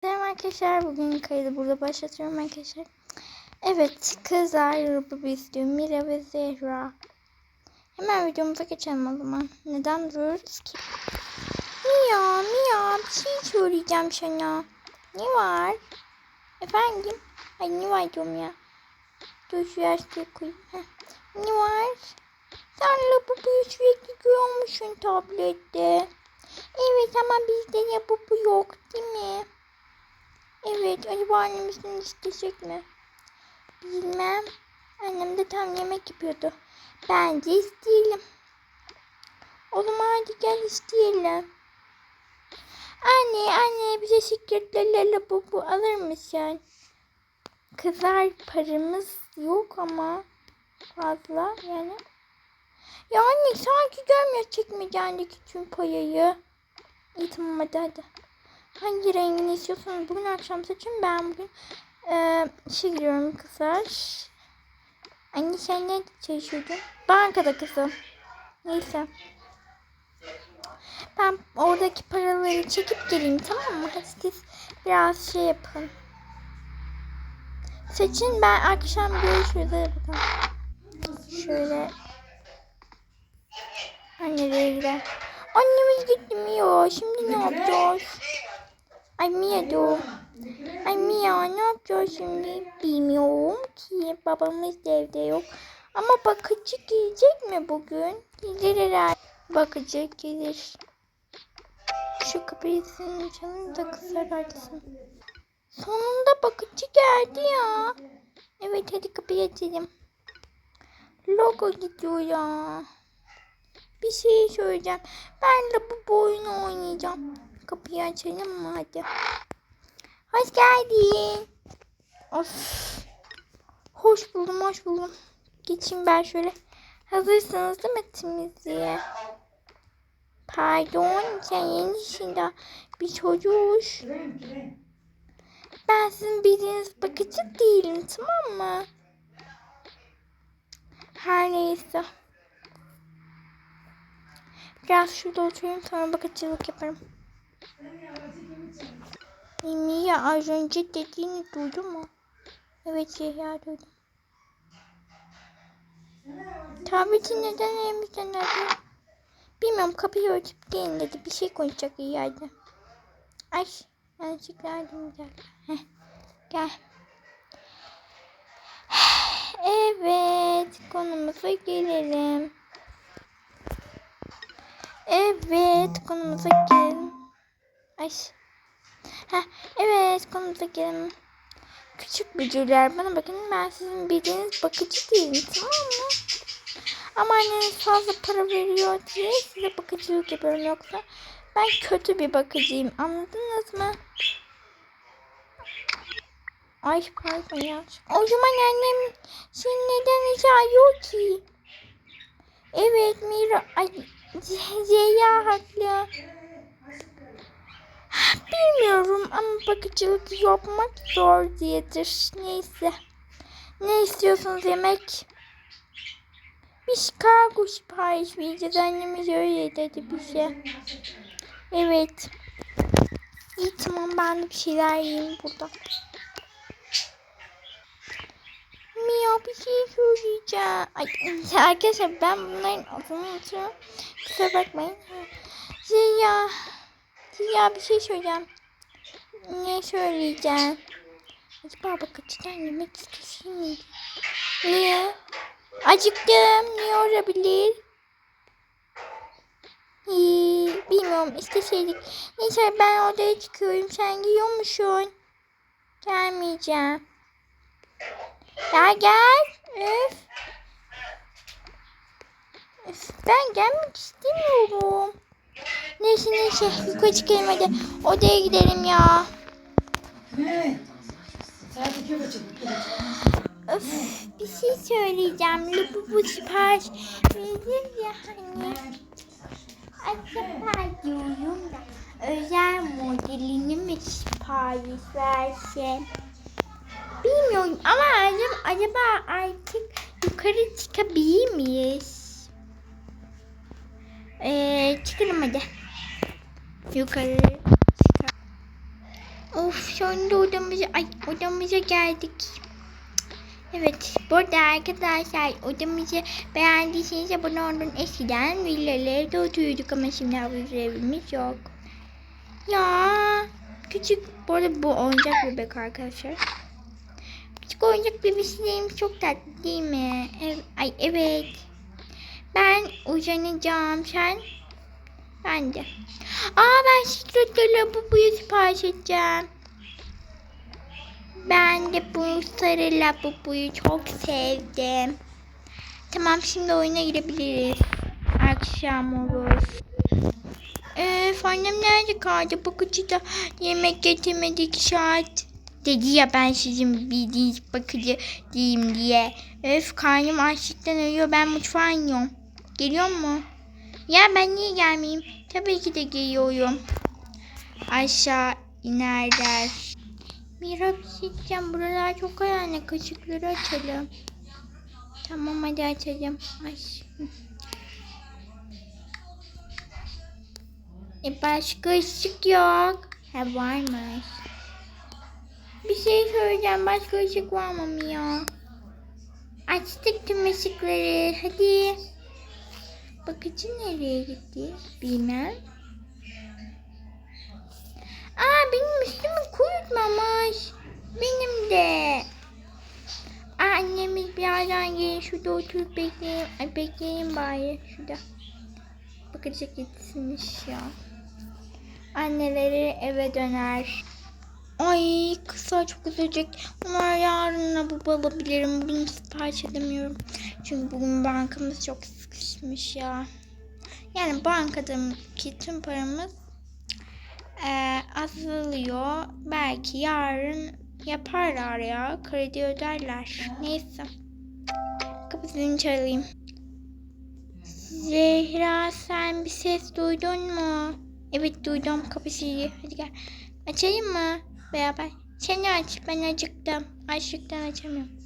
Selam arkadaşlar. Bugün kaydı burada başlatıyorum arkadaşlar. Evet kızlar bu bizde Mira ve Zehra. Hemen videomuza geçelim o zaman. Neden duruyoruz ki? Mia, Mia bir şey söyleyeceğim sana. Ne var? Efendim? Ay ne var diyorum ya. Dur şu yastığı koyayım. Heh. Ne var? Sen labubuyu sürekli görmüşsün tablette. Evet ama bizde labubu yok değil mi? Evet, acaba annemizin isteyecek mi? Bilmem. Annem de tam yemek yapıyordu. Bence isteyelim. O zaman hadi gel isteyelim. Anne, anne bize şirketlerle bu bu alır mısın? Kızlar paramız yok ama fazla yani. Ya anne sanki görmüyor çekmecendeki tüm payayı. İyi tamam hadi hadi. Hangi rengini istiyorsanız bugün akşam seçin. Ben bugün e, işe giriyorum kızlar. Anne sen ne çalışıyordun? Bankada kızım. Neyse. Ben oradaki paraları çekip geleyim tamam mı? Hadi siz biraz şey yapın. Seçin ben akşam görüşürüz. Hadi bakalım. Şöyle. Anne nereye? Annemiz gitmiyor. Şimdi ne yapacağız? Ay Mia dur. Ay Mia ne yapacağız şimdi? Bilmiyorum ki. Babamız evde yok. Ama bakıcı gelecek mi bugün? Gelir herhalde. Bakıcı gelir. Şu kapıyı senin canını da kısar açsın. Sonunda bakıcı geldi ya. Evet hadi kapıyı açalım. Logo gidiyor ya. Bir şey söyleyeceğim. Ben de bu oyunu oynayacağım. Kapıyı açalım mı hadi. Hoş geldin. Of. Hoş buldum, hoş buldum. Geçeyim ben şöyle. Hazırsınız değil mi temizliğe? Pardon, sen yenisin daha bir çocuğuş. Ben sizin bildiğiniz bakıcı değilim, tamam mı? Her neyse. Biraz şurada oturayım sonra bakıcılık yaparım. Mia az önce dediğini duydun mu? Evet Zehra duydum. Tableti neden elimizden arıyor? Bilmiyorum kapıyı örtüp gelin dedi. Bir şey konuşacak yerde. Ay yanlışlıkla yardım Heh, Gel. Evet konumuza gelelim. Evet konumuza gelelim. Ay. Heh, evet konumuza gelelim. Küçük bücürler bana bakın ben sizin bildiğiniz bakıcı değilim tamam mı? Ama anneniz fazla para veriyor diye size bakıcılık yapıyorum yoksa ben kötü bir bakıcıyım anladınız mı? Ay pardon ya. O zaman annem seni neden rica ki? Evet Mira. Ay Zeyya haklı. Bilmiyorum ama bakıcılık yapmak zor diyedir. Neyse. Ne istiyorsunuz yemek? Biz kargo sipariş vereceğiz. Annemiz öyle dedi bize. Evet. İyi tamam ben de bir şeyler yiyeyim burada. Mia bir şey söyleyeceğim. Ay, arkadaşlar ben bunların adını unutuyorum. Kusura bakmayın. Ziya. Ziya bir şey söyleyeceğim. Ne söyleyeceğim? Acaba bakıcıdan yemek istesin miydi? Niye? Acıktım. Niye olabilir? İyi, bilmiyorum isteseydik. Neyse ben odaya çıkıyorum. Sen giyiyor musun? Gelmeyeceğim. Gel gel. Öf. Öf, ben gelmek istemiyorum. Neyse neyse yukarı çıkalım. Odaya gidelim ya. Ne? Öf bir şey söyleyeceğim. Lupu sipariş verir ya hani. Acaba diyorum da özel modelini mi sipariş versem? Bilmiyorum ama acaba, acaba artık yukarı çıkabilir miyiz? Ee, çıkalım hadi. Yukarı çıkalım. Of sonunda odamıza, ay odamıza geldik. Evet, burada arkadaşlar odamızı beğendiyseniz abone olun. Eskiden villalarda oturuyorduk ama şimdi havuz evimiz yok. Ya küçük, bu arada bu oyuncak bebek arkadaşlar. Küçük oyuncak bebeklerimiz çok tatlı değil mi? Ev, ay evet. Ben uzanacağım sen. Ben de. Aa ben şikrotlarla bu buyu sipariş edeceğim. Ben de bu sarı labubuyu çok sevdim. Tamam şimdi oyuna girebiliriz. Akşam olur. Öf annem nerede kaldı? Bakıcı da yemek getirmedi iki saat. Dedi ya ben sizin bildiğiniz bakıcı değilim diye. Öf karnım açlıktan ölüyor ben mutfağa iniyorum. Geliyor mu? Ya ben niye gelmeyeyim? Tabii ki de geliyorum. Aşağı inerler. Mira bir şey diyeceğim. Buralar çok karanlık. Işıkları açalım. Tamam hadi açalım. Ay. E başka ışık yok. Ha varmış. Bir şey söyleyeceğim. Başka ışık var mı Mia? Açtık tüm ışıkları. Hadi. Bakıcı nereye gitti? Bilmem. Aa benim üstümü kurutmamış. Benim de. Aa, annemiz birazdan gelin şurada oturup bekleyin. Ay bekleyin bari şurada. Bakıcı gitsinmiş ya. Anneleri eve döner. Ay kızlar çok üzülecek. Onlar yarın bu alabilirim. Bugün sipariş edemiyorum. Çünkü bugün bankamız çok sıkışmış ya. Yani bankadaki tüm paramız e, azalıyor. Belki yarın yaparlar ya. Kredi öderler. Neyse. Kapısını çalayım. Zehra sen bir ses duydun mu? Evet duydum kapısıyı. Hadi gel. Açayım mı? Beraber. Sen aç. Ben acıktım. Açlıktan açamıyorum.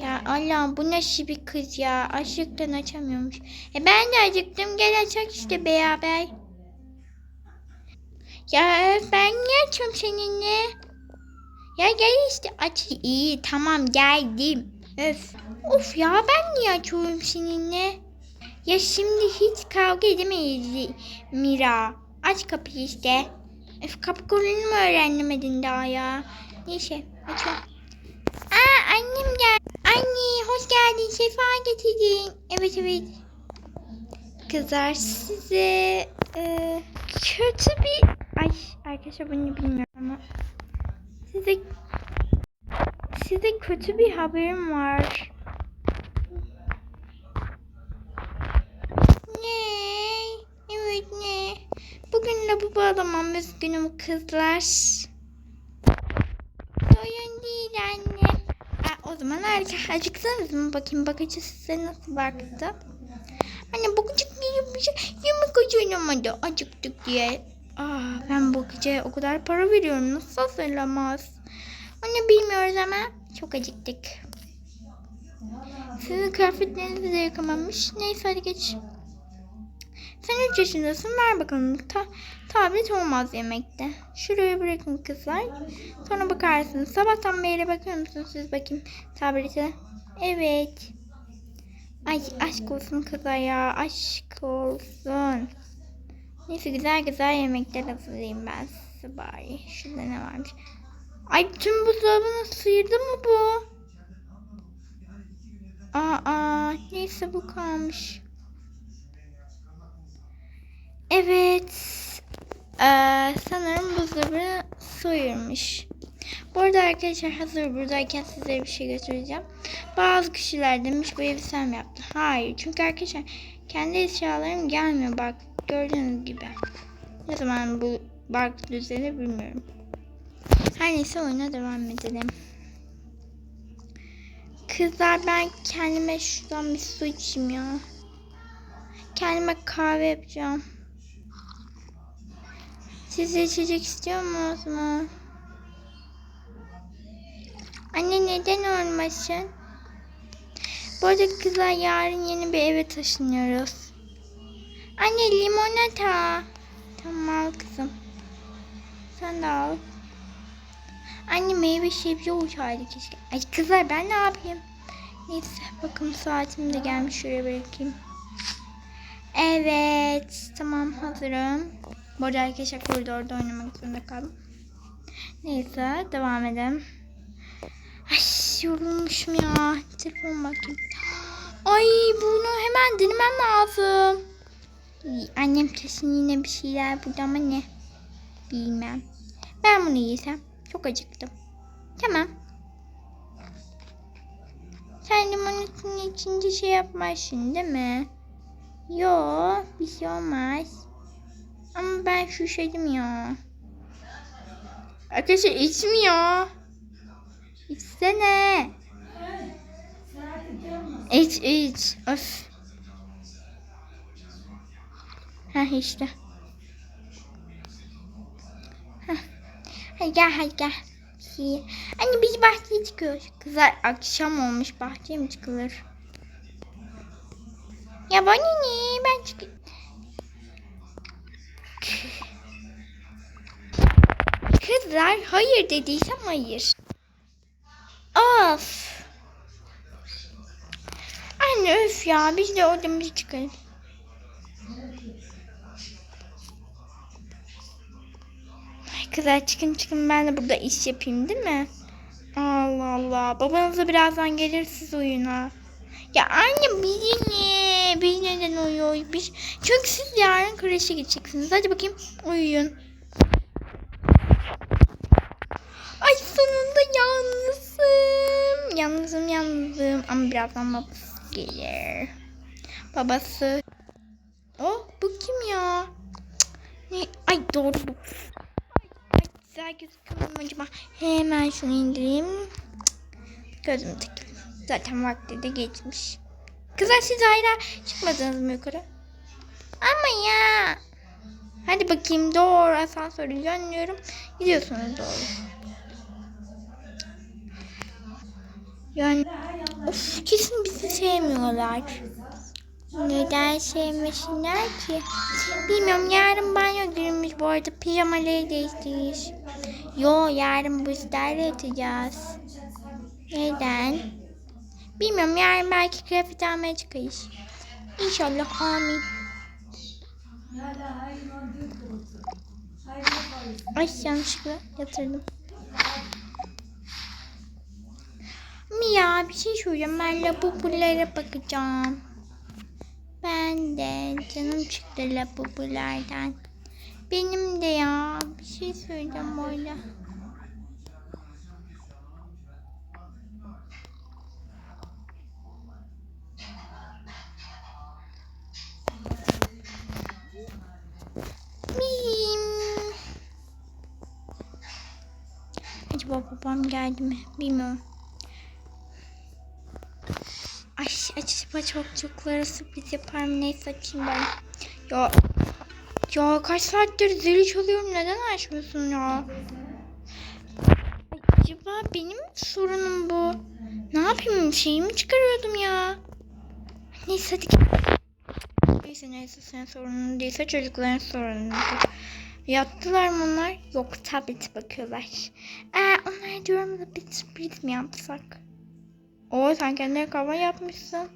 Ya Allah'ım bu nasıl bir kız ya. Açlıktan açamıyormuş. E ben de acıktım. Gel açak işte beraber. Ya ben niye açıyorum seninle? Ya gel işte aç. İyi tamam geldim. Öf. Of ya ben niye açıyorum seninle? Ya şimdi hiç kavga edemeyiz Mira. Aç kapıyı işte. Öf kapı kolunu mu öğrenemedin daha ya? Neyse açıyorum. Annem gel. Anne hoş geldin. Sefa getirdin. Evet evet. Kızlar size e, kötü bir... Ay arkadaşlar bunu bilmiyorum ama. Size size kötü bir haberim var. Ne? Evet ne? Bugün lavabo alamamız günüm kızlar. Oyun değil anne. Zaman harika. Acıktınız mı? Bakayım bakıcı size nasıl baktı. Anne bakıcı diye bir şey yemek acınamadı. Acıktık diye. Aa, ben bakıcıya o kadar para veriyorum. Nasıl hazırlamaz? Anne bilmiyoruz ama çok acıktık. Sizin kıyafetlerinizi de yıkamamış. Neyse hadi geç. Sen 3 yaşındasın. Ver bakalım. Ta tablet olmaz yemekte. Şuraya bırakın kızlar. Sonra bakarsınız. Sabahtan beri bakıyor musunuz siz bakayım tablete? Evet. Ay aşk olsun kızlar ya. Aşk olsun. Neyse güzel güzel yemekler hazırlayayım ben size bari. Şurada ne varmış? Ay tüm buzdolabını sıyırdı mı bu? Aa, neyse bu kalmış. Evet. Ee, sanırım buzdolabını soyulmuş. Bu arada arkadaşlar hazır buradayken size bir şey göstereceğim. Bazı kişiler demiş bu evi sen mi yaptın? Hayır. Çünkü arkadaşlar kendi eşyalarım gelmiyor. Bak gördüğünüz gibi. Ne zaman bu bug düzelir bilmiyorum. Her neyse oyuna devam edelim. Kızlar ben kendime şuradan bir su içeyim ya. Kendime kahve yapacağım. Siz de içecek istiyor musunuz mu? Anne neden olmasın? Bu arada kızlar yarın yeni bir eve taşınıyoruz. Anne limonata. Tamam kızım. Sen de al. ve şebze olsaydı keşke. Ay kızlar ben ne yapayım? Neyse bakın saatim de gelmiş şuraya bırakayım. Evet tamam hazırım. Bu arada arkadaşlar koridorda oynamak zorunda kaldım. Neyse devam edelim. Ay yorulmuşum ya. Telefon bakayım. Ay bunu hemen denemem lazım. Annem kesin yine bir şeyler burada ama ne? Bilmem. Ben bunu yesem. Çok acıktım. Tamam. Sen limonatın içinde şey yapmazsın değil mi? Yo bir şey olmaz. Ama ben şuşadım ya. Arkadaşlar içmiyor. İçsene. İç iç. Öf. Heh işte. Heh. Hadi gel hadi gel. Anne biz bahçeye çıkıyoruz. Kızlar akşam olmuş bahçeye mi çıkılır? Ya bana ne? Ben çık... Kızlar hayır dediysem hayır. Of. Anne öf ya biz de odamıza çıkalım. Kızlar çıkın çıkın ben de burada iş yapayım değil mi? Allah Allah. Babanız da birazdan gelir siz oyuna. Ya anne biz ne? Biz neden uyuyoruz? Biz... Çünkü siz yarın kreşe gideceksiniz. Hadi bakayım uyuyun. Ay sonunda yalnızım. Yalnızım yalnızım. Ama birazdan babası gelir. Babası. Oh bu kim ya? Ne? Ay doğru bu. Ay, güzel gözüküyor acaba? Hemen şunu indireyim. Gözümü takayım. Zaten vakti de geçmiş. Kızlar siz hala çıkmadınız mı yukarı? Ama ya. Hadi bakayım doğru asansörü yönlüyorum. Gidiyorsunuz doğru. Yani of kesin bizi sevmiyorlar. Neden sevmesinler ki? Bilmiyorum yarın banyo girmiş bu arada pijamaları değiştirmiş. Yo yarın buzlarla yatacağız. Neden? Bilmiyorum yarın belki kıyafet almaya çıkayız. İnşallah amin. Ay yanlışlıkla yatırdım. Bir şey söyleyeceğim. Ben labubulara bakacağım. Ben de canım çıktı labubulardan. Benim de ya. Bir şey söyleyeceğim. Mim. Acaba babam geldi mi? Bilmiyorum. Ay acaba çocuklara sürpriz yapar mı? Neyse açayım ben. Ya ya kaç saattir zili çalıyorum. Neden açmıyorsun ya? Acaba benim sorunum bu? Ne yapayım? Şeyimi çıkarıyordum ya. Neyse hadi. Neyse neyse senin sorunun değilse çocukların sorunudur. Yattılar mı onlar? Yok tablet bakıyorlar. Ee, onlar diyorum da bir sürpriz mi yapsak? Oo sen kendine kahve yapmışsın.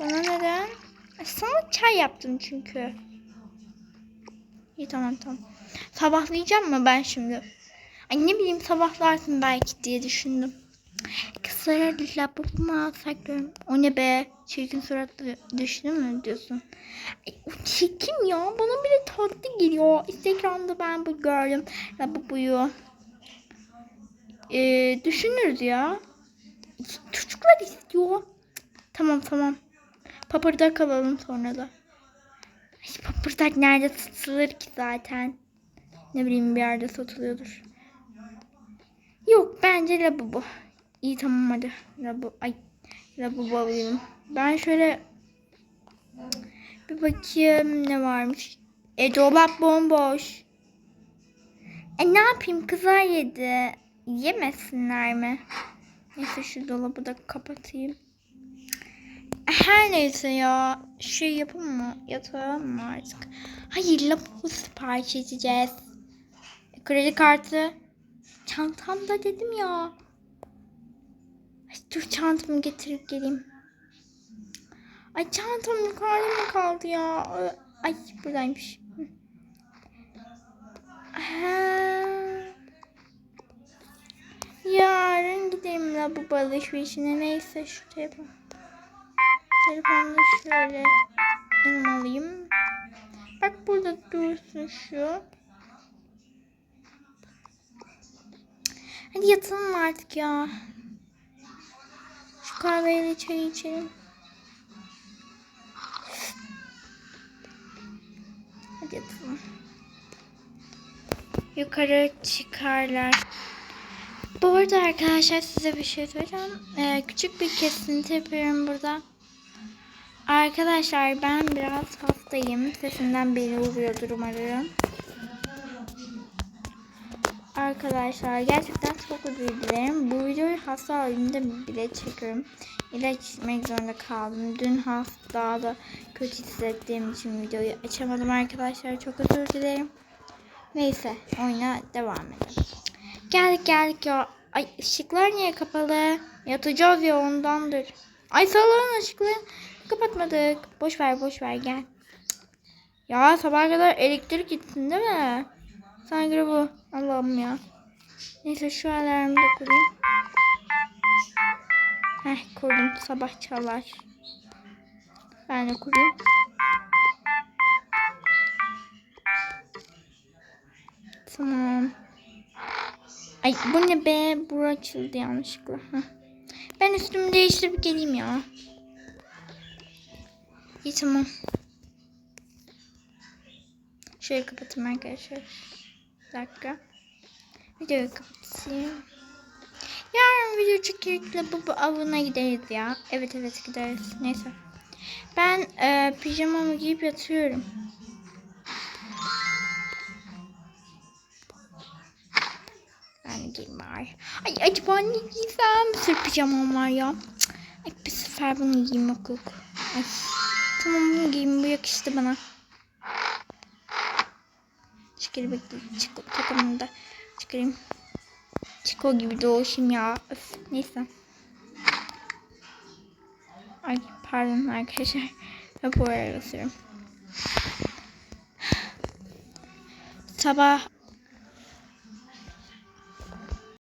Bana neden? Sana çay yaptım çünkü. İyi tamam tamam. Sabahlayacağım mı ben şimdi? Ay ne bileyim sabahlarsın belki diye düşündüm. Kızlara labubu mu alsak diyorum. O ne be? Çirkin suratlı düşündün mü diyorsun? Ay, o çirkin ya. Bana bile tatlı geliyor. Instagram'da ben bu gördüm. Labubuyu. Ee, düşünürüz ya. Çocuklar istiyor. Tamam tamam. Papırdak alalım sonra da. Ay, papırdak nerede satılır ki zaten? Ne bileyim bir yerde satılıyordur. Yok bence labubu. İyi tamam hadi. Labu, ay labubu alayım. Ben şöyle bir bakayım ne varmış. E dolap bomboş. E ne yapayım kızlar yedi. Yemesinler mi? Neyse şu dolabı da kapatayım. Her neyse ya. Şey yapalım mı? Yatalım mı artık? Hayır labubu sipariş edeceğiz. E, Kredi kartı. Çantamda dedim ya. Ay, dur çantamı getirip geleyim. Ay çantam yukarıda mı kaldı ya? Ay buradaymış. Ha. Yarın gidelim la bu alışverişine. Neyse şu telefon. Telefonu da şöyle alayım. Bak burada dursun şu. Hadi yatalım artık ya. Şu kahveyle çay içelim. Hadi yatalım. Yukarı çıkarlar. Bu arada arkadaşlar size bir şey söyleyeceğim. Ee, küçük bir kesinti yapıyorum burada. Arkadaşlar ben biraz hastayım. Sesimden belli oluyordur umarım. Arkadaşlar gerçekten çok özür dilerim. Bu videoyu hasta halimde bile çekiyorum. İlaç içmek zorunda kaldım. Dün hasta da kötü hissettiğim için videoyu açamadım arkadaşlar. Çok özür dilerim. Neyse oyuna devam edelim. Geldik geldik ya. Ay ışıklar niye kapalı? Yatacağız ya ondandır. Ay salon ışıklarını kapatmadık. Boş ver boş ver gel. Ya sabah kadar elektrik gitsin değil mi? Sanki bu. Allah'ım ya. Neyse şu alarmı da kurayım. Heh kurdum. Sabah çalar. Ben de kurayım. Ay bu ne be? Bura açıldı yanlışlıkla. Heh. Ben üstümü değiştirip geleyim ya. İyi tamam. Şöyle kapatayım arkadaşlar. Bir dakika. Videoyu kapatayım. Yarın video çekirikle bu, bu avına gideriz ya. Evet evet gideriz. Neyse. Ben e, pijamamı giyip yatıyorum. Ben de giyeyim bari. Ay acaba ne giysem? Bir sürü pijamam var ya. Ay bir sefer bunu giyeyim yok yok. Ay. Tamam bunu giyeyim bu yakıştı bana. Çıkır bekle. Çık takımını da çıkarayım. Çiko gibi doğuşum ya. Öf, neyse. Ay pardon arkadaşlar. Raporu arasıyorum. Sabah